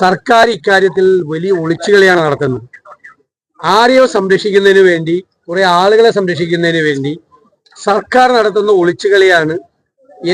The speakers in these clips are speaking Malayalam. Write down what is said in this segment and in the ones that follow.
സർക്കാർ ഇക്കാര്യത്തിൽ വലിയ ഒളിച്ചുകളിയാണ് നടത്തുന്നത്. ആരെയോ സംരക്ഷിക്കുന്നതിന് വേണ്ടി കുറെ ആളുകളെ സംരക്ഷിക്കുന്നതിന് വേണ്ടി സർക്കാർ നടത്തുന്ന ഒളിച്ചുകളിയാണ്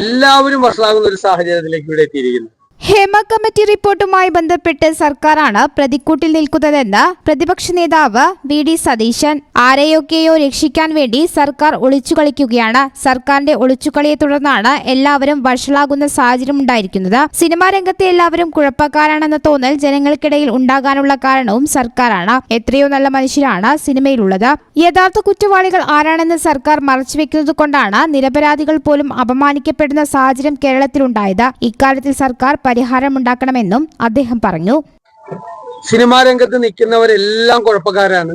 എല്ലാവരും വഷളാകുന്ന ഒരു സാഹചര്യത്തിലേക്ക് ഇവിടെ എത്തിയിരിക്കുന്നത്. ഹേമ കമ്മിറ്റി റിപ്പോർട്ടുമായി ബന്ധപ്പെട്ട് സർക്കാരാണ് പ്രതിക്കൂട്ടിൽ നിൽക്കുന്നതെന്ന് പ്രതിപക്ഷ നേതാവ് വി ഡി സതീശൻ. ആരെയൊക്കെയോ രക്ഷിക്കാൻ വേണ്ടി സർക്കാർ ഒളിച്ചു കളിക്കുകയാണ് സർക്കാരിന്റെ ഒളിച്ചുകളിയെ തുടർന്നാണ് എല്ലാവരും വഷളാകുന്ന സാഹചര്യം ഉണ്ടായിരിക്കുന്നത്. സിനിമാ രംഗത്തെ എല്ലാവരും കുഴപ്പക്കാരാണെന്ന തോന്നൽ ജനങ്ങൾക്കിടയിൽ ഉണ്ടാകാനുള്ള കാരണവും സർക്കാരാണ്. എത്രയോ നല്ല മനുഷ്യരാണ് സിനിമയിലുള്ളത്. യഥാർത്ഥ കുറ്റവാളികൾ ആരാണെന്ന് സർക്കാർ മറച്ചുവെക്കുന്നത് കൊണ്ടാണ് നിരപരാധികൾ പോലും അപമാനിക്കപ്പെടുന്ന സാഹചര്യം കേരളത്തിലുണ്ടായത്. ഇക്കാര്യത്തിൽ സർക്കാർ പരിഹാരമുണ്ടാക്കണമെന്നും അദ്ദേഹം പറഞ്ഞു. സിനിമാ രംഗത്ത് നിൽക്കുന്നവരെല്ലാം കുഴപ്പക്കാരാണ്.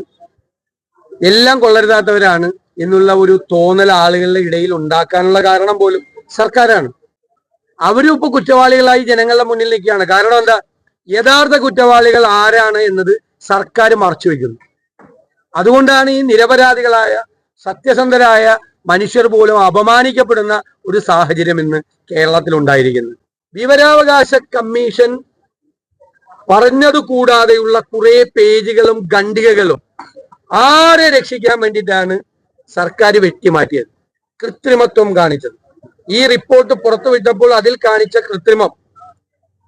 എല്ലാം കൊള്ളരുതാത്തവരാണ് എന്നുള്ള ഒരു തോന്നൽ ആളുകളുടെ ഇടയിൽ ഉണ്ടാക്കാനുള്ള കാരണം പോലും സർക്കാരാണ്. അവരും ഇപ്പൊ കുറ്റവാളികളായി ജനങ്ങളുടെ മുന്നിൽ നിൽക്കുകയാണ്. കാരണം എന്താ? യഥാർത്ഥ കുറ്റവാളികൾ ആരാണ് എന്നത് സർക്കാർ മറച്ചു വയ്ക്കുന്നു. അതുകൊണ്ടാണ് ഈ നിരപരാധികളായ സത്യസന്ധരായ മനുഷ്യർ പോലും അപമാനിക്കപ്പെടുന്ന ഒരു സാഹചര്യം ഇന്ന് കേരളത്തിൽ ഉണ്ടായിരിക്കുന്നത് വിവരാവകാശ കമ്മീഷൻ പറഞ്ഞത് കൂടാതെയുള്ള കുറെ പേജുകളും ഖണ്ഡികകളും ആരെ രക്ഷിക്കാൻ വേണ്ടിയിട്ടാണ് സർക്കാർ വെട്ടിമാറ്റിയത് കൃത്രിമത്വം കാണിച്ചത്. ഈ റിപ്പോർട്ട് പുറത്തുവിട്ടപ്പോൾ അതിൽ കാണിച്ച കൃത്രിമം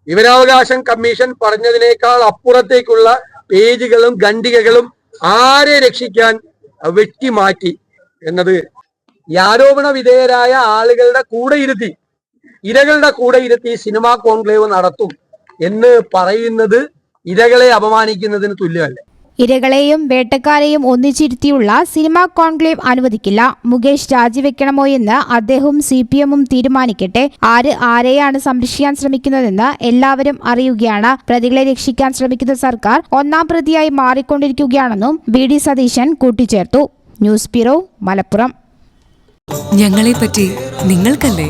വിവരാവകാശം കമ്മീഷൻ പറഞ്ഞതിനേക്കാൾ അപ്പുറത്തേക്കുള്ള പേജുകളും ഖണ്ഡികകളും ആരെ രക്ഷിക്കാൻ വെട്ടിമാറ്റി എന്നത് ഈ ആരോപണ വിധേയരായ ആളുകളുടെ കൂടെ ഇരുത്തി ഇരകളുടെ കൂടെ ഇരുത്തി സിനിമാ കോൺക്ലേവ് നടത്തും എന്ന് പറയുന്നത് ഇരകളെ അപമാനിക്കുന്നതിന് തുല്യമല്ല. ഇരകളെയും വേട്ടക്കാരെയും ഒന്നിച്ചിരുത്തിയുള്ള സിനിമാ കോൺക്ലേവ് അനുവദിക്കില്ല. മുകേഷ് രാജിവെക്കണമോ എന്ന് അദ്ദേഹവും സി പി എമ്മും തീരുമാനിക്കട്ടെ. ആര് ആരെയാണ് സംരക്ഷിക്കാൻ ശ്രമിക്കുന്നതെന്ന് എല്ലാവരും അറിയുകയാണ്. പ്രതികളെ രക്ഷിക്കാൻ ശ്രമിക്കുന്ന സർക്കാർ ഒന്നാം പ്രതിയായി മാറിക്കൊണ്ടിരിക്കുകയാണെന്നും വി ഡി സതീശൻ കൂട്ടിച്ചേർത്തു. News bureau Malappuram. ഞങ്ങളെപ്പറ്റി നിങ്ങൾക്കല്ലേ